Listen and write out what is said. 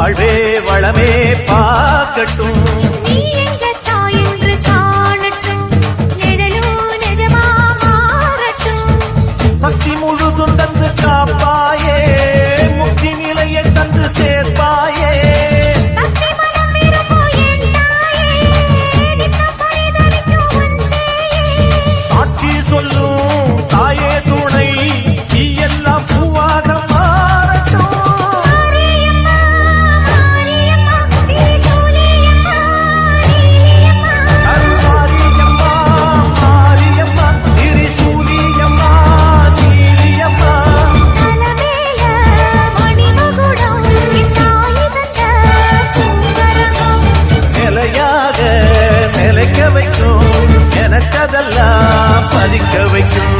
வாழ்வே வளமே பார்க்கட்டும். சக்தி முழுதும் தந்து காப்பாயே முக்தி நிலையை தந்து சேர்ப்பாயே. சாட்சி சொல்லும் தாயே நினைக்க வைக்கும் எனக்கதெல்லாம் பலிக்க வைக்கும்